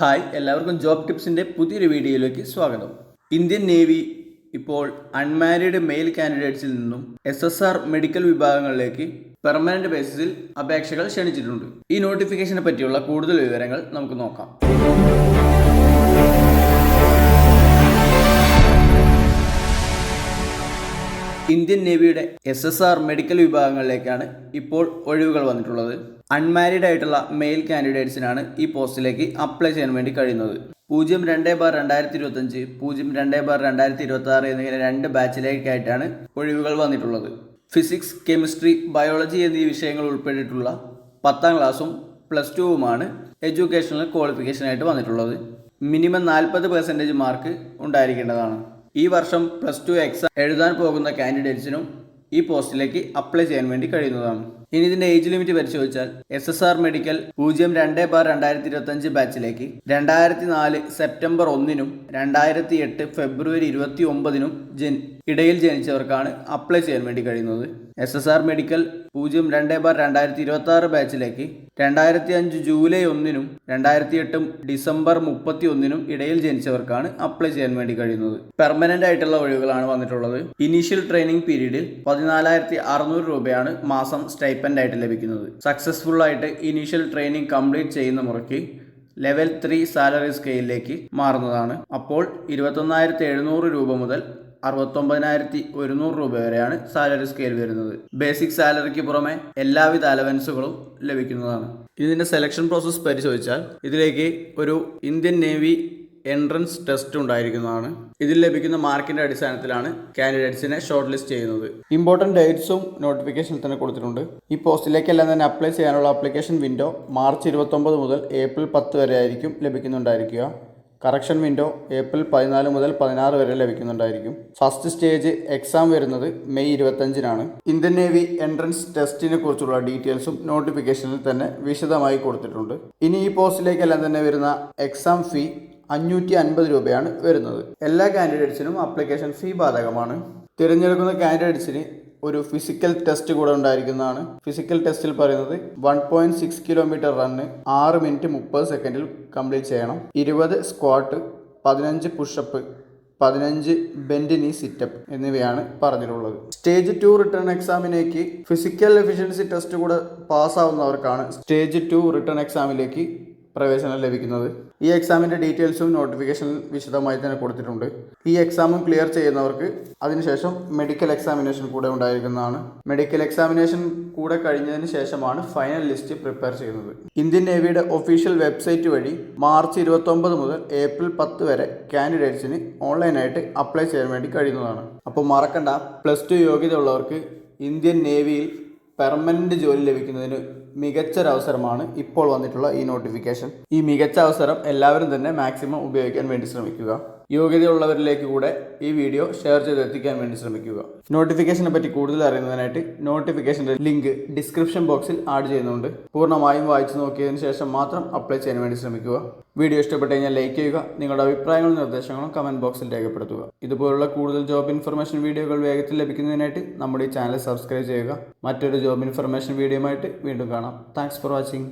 Hi എല്ലാവർക്കും job ടിപ്സിന്റെ പുതിയൊരു വീഡിയോയിലേക്ക് സ്വാഗതം. ഇന്ത്യൻ നേവി ഇപ്പോൾ അൺമാരീഡ് മെയിൽ കാൻഡിഡേറ്റ്സിൽ നിന്നും എസ് എസ് ആർ മെഡിക്കൽ വിഭാഗങ്ങളിലേക്ക് പെർമനന്റ് ബേസിസിൽ അപേക്ഷകൾ ക്ഷണിച്ചിട്ടുണ്ട്. ഈ നോട്ടിഫിക്കേഷനെ പറ്റിയുള്ള കൂടുതൽ വിവരങ്ങൾ നമുക്ക് നോക്കാം. ഇന്ത്യൻ നേവിയുടെ എസ് എസ് ആർ മെഡിക്കൽ വിഭാഗങ്ങളിലേക്കാണ് ഇപ്പോൾ ഒഴിവുകൾ വന്നിട്ടുള്ളത്. അൺമാരീഡ് ആയിട്ടുള്ള മെയിൽ കാൻഡിഡേറ്റ്സിനാണ് ഈ പോസ്റ്റിലേക്ക് അപ്ലൈ ചെയ്യാൻ വേണ്ടി കഴിയുന്നത്. പൂജ്യം രണ്ട് ബാർ രണ്ടായിരത്തി ഇരുപത്തഞ്ച് പൂജ്യം രണ്ട് ബാർ രണ്ടായിരത്തി ഇരുപത്തി ആറ് എന്നിങ്ങനെ രണ്ട് ബാച്ചിലേക്കായിട്ടാണ് ഒഴിവുകൾ വന്നിട്ടുള്ളത്. ഫിസിക്സ് കെമിസ്ട്രി ബയോളജി എന്നീ വിഷയങ്ങൾ ഉൾപ്പെട്ടിട്ടുള്ള പത്താം ക്ലാസ്സും പ്ലസ് ടുവുമാണ് എഡ്യൂക്കേഷണൽ ക്വാളിഫിക്കേഷനായിട്ട് വന്നിട്ടുള്ളത്. മിനിമം നാൽപ്പത് പെർസെന്റേജ് മാർക്ക് ഉണ്ടായിരിക്കേണ്ടതാണ്. ഈ വർഷം പ്ലസ് ടു എക്സാം എഴുതാൻ പോകുന്ന കാൻഡിഡേറ്റ്സിനും ഈ പോസ്റ്റിലേക്ക് അപ്ലൈ ചെയ്യാൻ വേണ്ടി കഴിയുന്നതാണ്. ഇനി ഇതിന്റെ ഏജ് ലിമിറ്റ് പരിശോധിച്ചാൽ എസ് എസ് ആർ മെഡിക്കൽ പൂജ്യം രണ്ട് ബാർ രണ്ടായിരത്തി ഇരുപത്തി അഞ്ച് ബാച്ചിലേക്ക് രണ്ടായിരത്തി നാല് സെപ്റ്റംബർ ഒന്നിനും രണ്ടായിരത്തി എട്ട് ഫെബ്രുവരി ഇരുപത്തി ഒമ്പതിനും ജൻ ഇടയിൽ ജനിച്ചവർക്കാണ് അപ്ലൈ ചെയ്യാൻ വേണ്ടി കഴിയുന്നത്. എസ് എസ് ആർ മെഡിക്കൽ പൂജ്യം രണ്ട് ബാർ രണ്ടായിരത്തി ഇരുപത്തി ആറ് ബാച്ചിലേക്ക് രണ്ടായിരത്തി അഞ്ച് ജൂലൈ ഒന്നിനും രണ്ടായിരത്തി എട്ടും ഡിസംബർ മുപ്പത്തി ഒന്നിനും ഇടയിൽ ജനിച്ചവർക്കാണ് അപ്ലൈ ചെയ്യാൻ വേണ്ടി കഴിയുന്നത്. പെർമനന്റ് ആയിട്ടുള്ള ഒഴിവുകളാണ് വന്നിട്ടുള്ളത്. ഇനീഷ്യൽ ട്രെയിനിങ് പീരീഡിൽ പതിനാലായിരത്തി അറുന്നൂറ് രൂപയാണ് മാസം സ്റ്റൈപ്പൻഡ് ആയിട്ട് ലഭിക്കുന്നത്. സക്സസ്ഫുൾ ആയിട്ട് ഇനീഷ്യൽ ട്രെയിനിങ് കംപ്ലീറ്റ് ചെയ്യുന്ന മുറയ്ക്ക് ലെവൽ ത്രീ സാലറി സ്കെയിലിലേക്ക് മാറുന്നതാണ്. അപ്പോൾ ഇരുപത്തൊന്നായിരത്തി എഴുന്നൂറ് രൂപ മുതൽ അറുപത്തൊമ്പതിനായിരത്തി ഒരുന്നൂറ് രൂപ വരെയാണ് സാലറി സ്കെയിൽ വരുന്നത്. ബേസിക് സാലറിക്ക് പുറമെ എല്ലാവിധ അലവൻസുകളും ലഭിക്കുന്നതാണ്. ഇതിന്റെ സെലക്ഷൻ പ്രോസസ്സ് പരിശോധിച്ചാൽ ഇതിലേക്ക് ഒരു ഇന്ത്യൻ നേവി എൻട്രൻസ് ടെസ്റ്റ് ഉണ്ടായിരിക്കുന്നതാണ്. ഇതിൽ ലഭിക്കുന്ന മാർക്കിന്റെ അടിസ്ഥാനത്തിലാണ് കാൻഡിഡേറ്റ്സിനെ ഷോർട്ട് ലിസ്റ്റ് ചെയ്യുന്നത്. ഇമ്പോർട്ടന്റ് ഡേറ്റ്സും നോട്ടിഫിക്കേഷനിൽ തന്നെ കൊടുത്തിട്ടുണ്ട്. ഈ പോസ്റ്റിലേക്കെല്ലാം തന്നെ അപ്ലൈ ചെയ്യാനുള്ള അപ്ലിക്കേഷൻ വിൻഡോ മാർച്ച് ഇരുപത്തൊമ്പത് മുതൽ ഏപ്രിൽ പത്ത് വരെ ആയിരിക്കും ലഭിക്കുന്നുണ്ടായിരിക്കുക. കറക്ഷൻ വിൻഡോ ഏപ്രിൽ പതിനാല് മുതൽ പതിനാറ് വരെ ലഭിക്കുന്നുണ്ടായിരിക്കും. ഫസ്റ്റ് സ്റ്റേജ് എക്സാം വരുന്നത് മെയ് ഇരുപത്തഞ്ചിനാണ്. ഇന്ത്യൻ നേവി എൻട്രൻസ് ടെസ്റ്റിനെ കുറിച്ചുള്ള ഡീറ്റെയിൽസും നോട്ടിഫിക്കേഷനിൽ തന്നെ വിശദമായി കൊടുത്തിട്ടുണ്ട്. ഇനി ഈ പോസ്റ്റിലേക്കെല്ലാം തന്നെ വരുന്ന എക്സാം ഫീ അഞ്ഞൂറ്റി അൻപത് രൂപയാണ് വരുന്നത്. എല്ലാ കാൻഡിഡേറ്റ്സിനും ആപ്ലിക്കേഷൻ ഫീ ബാധകമാണ്. തിരഞ്ഞെടുക്കുന്ന കാൻഡിഡേറ്റ്സിന് ഒരു ഫിസിക്കൽ ടെസ്റ്റ് കൂടെ ഉണ്ടായിരിക്കുന്നതാണ്. ഫിസിക്കൽ ടെസ്റ്റിൽ പറയുന്നത് one point six kilometre run ആറ് മിനിറ്റ് മുപ്പത് സെക്കൻഡിൽ കംപ്ലീറ്റ് ചെയ്യണം. ഇരുപത് സ്ക്വാട്ട് പതിനഞ്ച് പുഷപ്പ് പതിനഞ്ച് ബെൻഡ് നീ സിറ്റപ്പ് എന്നിവയാണ് പറഞ്ഞിട്ടുള്ളത്. സ്റ്റേജ് ടു റിട്ടേൺ എക്സാമിലേക്ക് ഫിസിക്കൽ എഫിഷ്യൻസി ടെസ്റ്റ് കൂടെ പാസ്സാവുന്നവർക്കാണ് സ്റ്റേജ് ടു റിട്ടേൺ എക്സാമിലേക്ക് പ്രവേശനം ലഭിക്കുന്നത്. ഈ എക്സാമിന്റെ ഡീറ്റെയിൽസും നോട്ടിഫിക്കേഷൻ വിശദമായി തന്നെ കൊടുത്തിട്ടുണ്ട്. ഈ എക്സാമും ക്ലിയർ ചെയ്യുന്നവർക്ക് അതിനുശേഷം മെഡിക്കൽ എക്സാമിനേഷൻ കൂടെ ഉണ്ടായിരിക്കുന്നതാണ്. മെഡിക്കൽ എക്സാമിനേഷൻ കൂടെ കഴിഞ്ഞതിന് ശേഷമാണ് ഫൈനൽ ലിസ്റ്റ് പ്രിപ്പയർ ചെയ്യുന്നത്. ഇന്ത്യൻ നേവിയുടെ ഒഫീഷ്യൽ വെബ്സൈറ്റ് വഴി മാർച്ച് ഇരുപത്തൊമ്പത് മുതൽ ഏപ്രിൽ പത്ത് വരെ കാൻഡിഡേറ്റ്സിന് ഓൺലൈനായിട്ട് അപ്ലൈ ചെയ്യാൻ വേണ്ടി കഴിയുന്നതാണ്. അപ്പോൾ മറക്കണ്ട പ്ലസ് ടു യോഗ്യത ഉള്ളവർക്ക് ഇന്ത്യൻ നേവിയിൽ പെർമനന്റ് ജോലി ലഭിക്കുന്നതിന് മികച്ചൊരവസരമാണ് ഇപ്പോൾ വന്നിട്ടുള്ള ഈ നോട്ടിഫിക്കേഷൻ ഈ മികച്ച അവസരം എല്ലാവരും തന്നെ മാക്സിമം ഉപയോഗിക്കാൻ വേണ്ടി ശ്രമിക്കുക. യോഗ്യതയുള്ളവരിലേക്ക് കൂടെ ഈ വീഡിയോ ഷെയർ ചെയ്ത് എത്തിക്കാൻ വേണ്ടി ശ്രമിക്കുക. നോട്ടിഫിക്കേഷനെ പറ്റി കൂടുതൽ അറിയുന്നതിനായിട്ട് നോട്ടിഫിക്കേഷന്റെ ലിങ്ക് ഡിസ്ക്രിപ്ഷൻ ബോക്സിൽ ആഡ് ചെയ്യുന്നുണ്ട്. പൂർണമായും വായിച്ചു നോക്കിയതിന് ശേഷം മാത്രം അപ്ലൈ ചെയ്യാൻ വേണ്ടി ശ്രമിക്കുക. വീഡിയോ ഇഷ്ടപ്പെട്ടു കഴിഞ്ഞാൽ ലൈക്ക് ചെയ്യുക നിങ്ങളുടെ അഭിപ്രായങ്ങളും നിർദ്ദേശങ്ങളും കമന്റ് ബോക്സിൽ രേഖപ്പെടുത്തുക. ഇതുപോലുള്ള കൂടുതൽ ജോബ് ഇൻഫർമേഷൻ വീഡിയോകൾ വേഗത്തിൽ ലഭിക്കുന്നതിനായിട്ട് നമ്മുടെ ഈ ചാനൽ സബ്സ്ക്രൈബ് ചെയ്യുക. മറ്റൊരു ജോബ് ഇൻഫർമേഷൻ വീഡിയോയുമായിട്ട് വീണ്ടും കാണാം. Thanks for watching.